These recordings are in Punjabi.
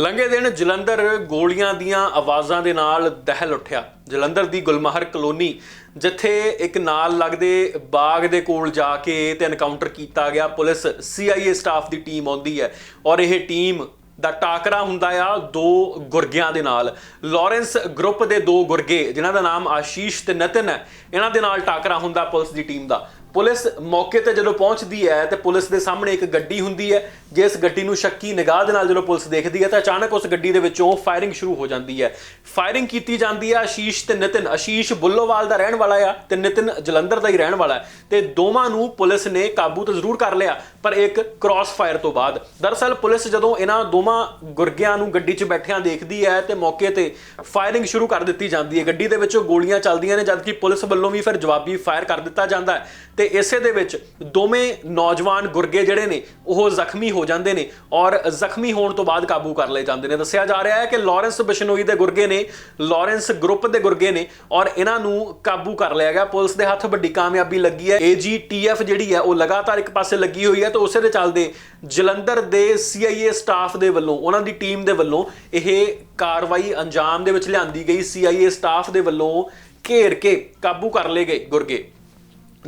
ਲੰਘੇ ਦਿਨ ਜਲੰਧਰ ਗੋਲੀਆਂ ਦੀਆਂ ਆਵਾਜ਼ਾਂ ਦੇ ਨਾਲ ਦਹਿਲ ਉੱਠਿਆ। ਜਲੰਧਰ ਦੀ ਗੁਲਮਹਰ ਕਲੋਨੀ, ਜਿੱਥੇ ਇੱਕ ਨਾਲ ਲੱਗਦੇ ਬਾਗ ਦੇ ਕੋਲ ਜਾ ਕੇ ਤੇ ਐਨਕਾਊਂਟਰ ਕੀਤਾ ਗਿਆ ਪੁਲਿਸ ਸੀਆਈਏ ਸਟਾਫ ਦੀ ਟੀਮ ਆਉਂਦੀ ਹੈ ਔਰ ਇਹ ਟੀਮ ਦਾ ਟਾਕਰਾ ਹੁੰਦਾ ਆ ਦੋ ਗੁਰਗਿਆਂ ਦੇ ਨਾਲ। ਲਾਰੈਂਸ ਗਰੁੱਪ ਦੇ ਦੋ ਗੁਰਗੇ, ਜਿਨ੍ਹਾਂ ਦਾ ਨਾਮ ਆਸ਼ੀਸ਼ ਤੇ ਨਤਨ ਹੈ, ਇਹਨਾਂ ਦੇ ਨਾਲ ਟਾਕਰਾ ਹੁੰਦਾ ਪੁਲਿਸ ਦੀ ਟੀਮ ਦਾ। ਪੁਲਿਸ ਮੌਕੇ ਤੇ ਜਦੋਂ ਪਹੁੰਚਦੀ ਹੈ ਤੇ ਪੁਲਿਸ ਦੇ ਸਾਹਮਣੇ ਇੱਕ ਗੱਡੀ ਹੁੰਦੀ ਹੈ, ਜਿਸ ਗੱਡੀ ਨੂੰ ਸ਼ੱਕੀ ਨਿਗਾਹ ਦੇ ਨਾਲ ਜਦੋਂ ਪੁਲਿਸ ਦੇਖਦੀ ਹੈ ਤਾਂ ਅਚਾਨਕ ਉਸ ਗੱਡੀ ਦੇ ਵਿੱਚੋਂ ਫਾਇਰਿੰਗ ਸ਼ੁਰੂ ਹੋ ਜਾਂਦੀ ਹੈ। ਫਾਇਰਿੰਗ ਕੀਤੀ ਜਾਂਦੀ ਹੈ, ਆਸ਼ੀਸ਼ ਤੇ ਨਿਤਿਨ। ਆਸ਼ੀਸ਼ ਬੁੱਲੋਵਾਲ ਦਾ ਰਹਿਣ ਵਾਲਾ ਆ ਤੇ ਨਿਤਿਨ ਜਲੰਧਰ ਦਾ ਹੀ ਰਹਿਣ ਵਾਲਾ ਹੈ ਤੇ ਦੋਵਾਂ ਨੂੰ ਪੁਲਿਸ ਨੇ ਕਾਬੂ ਤਾਂ ਜ਼ਰੂਰ ਕਰ ਲਿਆ, ਪਰ ਇੱਕ ਕ੍ਰਾਸ ਫਾਇਰ ਤੋਂ ਬਾਅਦ। ਦਰਅਸਲ ਪੁਲਿਸ ਜਦੋਂ ਇਹਨਾਂ ਦੋਵਾਂ ਗੁਰਗਿਆਂ ਨੂੰ ਗੱਡੀ 'ਚ ਬੈਠਿਆਂ ਦੇਖਦੀ ਹੈ ਤੇ ਮੌਕੇ ਤੇ ਫਾਇਰਿੰਗ ਸ਼ੁਰੂ ਕਰ ਦਿੱਤੀ ਜਾਂਦੀ ਹੈ। ਗੱਡੀ ਦੇ ਵਿੱਚੋਂ ਗੋਲੀਆਂ ਚੱਲਦੀਆਂ ਨੇ, ਜਦਕਿ ਪੁਲਿਸ ਵੱਲੋਂ ਵੀ ਫਿਰ ਜਵਾਬੀ ਫਾਇਰ ਕਰ ਦਿੱਤਾ ਜਾਂਦਾ ਹੈ ਤੇ ਇਸੇ ਦੇ ਵਿੱਚ ਦੋਵੇਂ ਨੌਜਵਾਨ ਗੁਰਗੇ ਜਿਹੜੇ ਨੇ, ਉਹ ਜ਼ਖਮੀ ਹੋ ਜਾਂਦੇ ਨੇ ਔਰ ਜ਼ਖਮੀ ਹੋਣ ਤੋਂ ਬਾਅਦ ਕਾਬੂ ਕਰ ਲਏ ਜਾਂਦੇ ਨੇ। ਦੱਸਿਆ ਜਾ ਰਿਹਾ ਹੈ ਕਿ ਲਾਰੈਂਸ ਬਿਸ਼ਨੋਈ ਦੇ ਗੁਰਗੇ ਨੇ, ਲਾਰੈਂਸ ਗਰੁੱਪ ਦੇ ਗੁਰਗੇ ਨੇ ਔਰ ਇਹਨਾਂ ਨੂੰ ਕਾਬੂ ਕਰ ਲਿਆ ਗਿਆ। ਪੁਲਿਸ ਦੇ ਹੱਥ ਵੱਡੀ ਕਾਮਯਾਬੀ ਲੱਗੀ ਹੈ। ਏਜੀਟੀਐਫ ਜਿਹੜੀ ਹੈ, ਉਹ ਲਗਾਤਾਰ ਇੱਕ ਪਾਸੇ ਲੱਗੀ ਹੋਈ ਹੈ ਤੇ ਉਸੇ ਦੇ ਚੱਲਦੇ ਜਲੰਧਰ ਦੇ ਸੀਆਈਏ ਸਟਾਫ ਦੇ ਵੱਲੋਂ, ਉਹਨਾਂ ਦੀ ਟੀਮ ਦੇ ਵੱਲੋਂ ਇਹ ਕਾਰਵਾਈ ਅੰਜਾਮ ਦੇ ਵਿੱਚ ਲਿਆਂਦੀ ਗਈ। ਸੀਆਈਏ ਸਟਾਫ ਦੇ ਵੱਲੋਂ ਘੇਰ ਕੇ ਕਾਬੂ ਕਰ ਲਏ ਗਏ ਗੁਰਗੇ।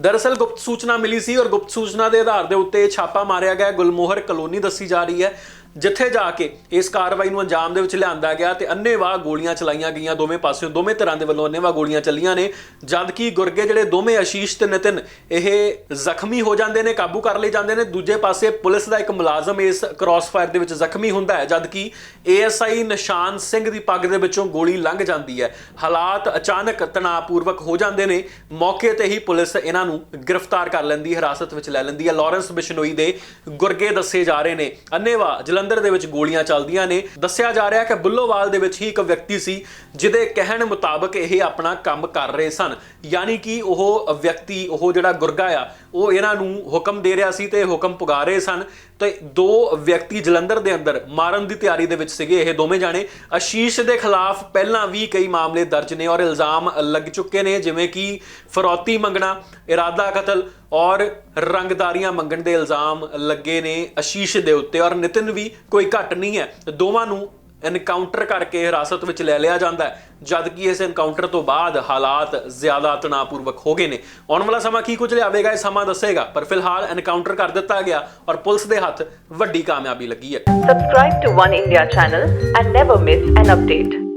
ਦਰਅਸਲ ਗੁਪਤ ਸੂਚਨਾ ਮਿਲੀ ਸੀ ਔਰ ਗੁਪਤ ਸੂਚਨਾ ਦੇ ਆਧਾਰ ਦੇ ਉੱਤੇ ਛਾਪਾ ਮਾਰਿਆ ਗਿਆ ਗੁਲਮੋਹਰ ਕਲੋਨੀ ਦੱਸੀ ਜਾ ਰਹੀ ਹੈ। ਜਿੱਥੇ ਜਾ ਕੇ ਇਸ ਕਾਰਵਾਈ ਨੂੰ ਅੰਜਾਮ ਦੇ ਵਿੱਚ ਲਿਆਂਦਾ ਗਿਆ ਤੇ ਅੰਨੇਵਾਹ ਗੋਲੀਆਂ ਚਲਾਈਆਂ ਗਈਆਂ ਦੋਵੇਂ ਪਾਸਿਓਂ। ਦੋਵੇਂ ਤਰ੍ਹਾਂ ਦੇ ਵੱਲੋਂ ਅੰਨੇਵਾਹ ਗੋਲੀਆਂ ਚੱਲੀਆਂ ਨੇ ਜਦ ਕਿ ਗੁਰਗੇ ਜਿਹੜੇ ਦੋਵੇਂ ਆਸ਼ੀਸ਼ ਤੇ ਨਿਤਨ, ਇਹ ਜ਼ਖਮੀ ਹੋ ਜਾਂਦੇ ਨੇ, ਕਾਬੂ ਕਰ ਲਏ ਜਾਂਦੇ ਨੇ। ਦੂਜੇ ਪਾਸੇ ਪੁਲਿਸ ਦਾ ਇੱਕ ਮੁਲਾਜ਼ਮ ਇਸ ਕ੍ਰਾਸ ਫਾਇਰ ਦੇ ਵਿੱਚ ਜ਼ਖਮੀ ਹੁੰਦਾ ਹੈ ਜਦ ਕਿ ਏਐਸਆਈ ਨਿਸ਼ਾਨ ਸਿੰਘ ਦੀ ਪੱਗ ਦੇ ਵਿੱਚੋਂ ਗੋਲੀ ਲੰਘ ਜਾਂਦੀ ਹੈ। ਹਾਲਾਤ ਅਚਾਨਕ ਤਣਾਅਪੂਰਵਕ ਹੋ ਜਾਂਦੇ ਨੇ। ਮੌਕੇ ਤੇ ਹੀ ਪੁਲਿਸ ਇਹਨਾਂ ਨੂੰ ਗ੍ਰਿਫਤਾਰ ਕਰ ਲੈਂਦੀ ਹੈ ਹਿਰਾਸਤ ਵਿੱਚ ਲੈ ਲੈਂਦੀ ਹੈ। ਲਾਰੈਂਸ ਬਿਸ਼ਨੋਈ ਦੇ ਗੁਰਗੇ ਦੱਸੇ ਜਾ ਰਹੇ ਨੇ। ਅੰਨੇਵਾ ਜਲੰਧਰ ਦੇ ਵਿੱਚ ਗੋਲੀਆਂ ਚੱਲਦੀਆਂ ਨੇ। ਦੱਸਿਆ ਜਾ ਰਿਹਾ ਕਿ ਬੁੱਲੋਵਾਲ ਦੇ ਵਿੱਚ ਹੀ ਇੱਕ ਵਿਅਕਤੀ ਸੀ, ਜਿਹਦੇ ਕਹਿਣ ਮੁਤਾਬਕ ਇਹ ਆਪਣਾ ਕੰਮ ਕਰ ਰਹੇ ਸਨ। ਯਾਨੀ ਕਿ ਉਹ ਵਿਅਕਤੀ, ਉਹ ਜਿਹੜਾ ਗੁਰਗਾ ਆ, ਉਹ ਇਹਨਾਂ ਨੂੰ ਹੁਕਮ ਦੇ ਰਿਹਾ ਸੀ ਤੇ ਹੁਕਮ ਪੁਗਾ ਰਹੇ ਸਨ। ਤੇ ਦੋ ਵਿਅਕਤੀ ਜਲੰਧਰ ਦੇ ਅੰਦਰ ਮਾਰਨ ਦੀ ਤਿਆਰੀ ਦੇ ਵਿੱਚ ਸੀਗੇ ਇਹ ਦੋਵੇਂ ਜਾਣੇ। ਅਸ਼ੀਸ਼ ਦੇ ਖਿਲਾਫ ਪਹਿਲਾਂ ਵੀ ਕਈ ਮਾਮਲੇ ਦਰਜ ਨੇ ਔਰ ਇਲਜ਼ਾਮ ਲੱਗ ਚੁੱਕੇ ਨੇ, ਜਿਵੇਂ ਕਿ ਫਰੌਤੀ ਮੰਗਣਾ, ਇਰਾਦਾ ਕਤਲ ਔਰ ਰੰਗਦਾਰੀਆਂ ਮੰਗਣ ਦੇ ਇਲਜ਼ਾਮ ਲੱਗੇ ਨੇ ਅਸ਼ੀਸ਼ ਦੇ ਉੱਤੇ ਔਰ ਨਿਤਿਨ ਵੀ ਕੋਈ ਘੱਟ ਨਹੀਂ ਹੈ। ਦੋਵਾਂ ਨੂੰ ਐਨਕਾਊਂਟਰ ਕਰਕੇ ਹਿਰਾਸਤ ਵਿੱਚ ਲੈ ਲਿਆ ਜਾਂਦਾ ਹੈ। ਜਦ ਕਿ ਇਸ ਐਨਕਾਊਂਟਰ ਤੋਂ ਬਾਅਦ ਹਾਲਾਤ ਜ਼ਿਆਦਾ ਤਣਾਅਪੂਰਵਕ ਹੋ ਗਏ ਨੇ। ਆਉਣ ਵਾਲਾ ਸਮਾਂ ਕੀ ਕੁਝ ਲਿਆਵੇਗਾ, ਇਹ ਸਮਾਂ ਦੱਸੇਗਾ। ਪਰ ਫਿਲਹਾਲ ਐਨਕਾਊਂਟਰ ਕਰ ਦਿੱਤਾ ਗਿਆ ਔਰ ਪੁਲਿਸ ਦੇ ਹੱਥ ਵੱਡੀ ਕਾਮਯਾਬੀ ਲੱਗੀ ਹੈ। Subscribe to One India channel and never miss an update.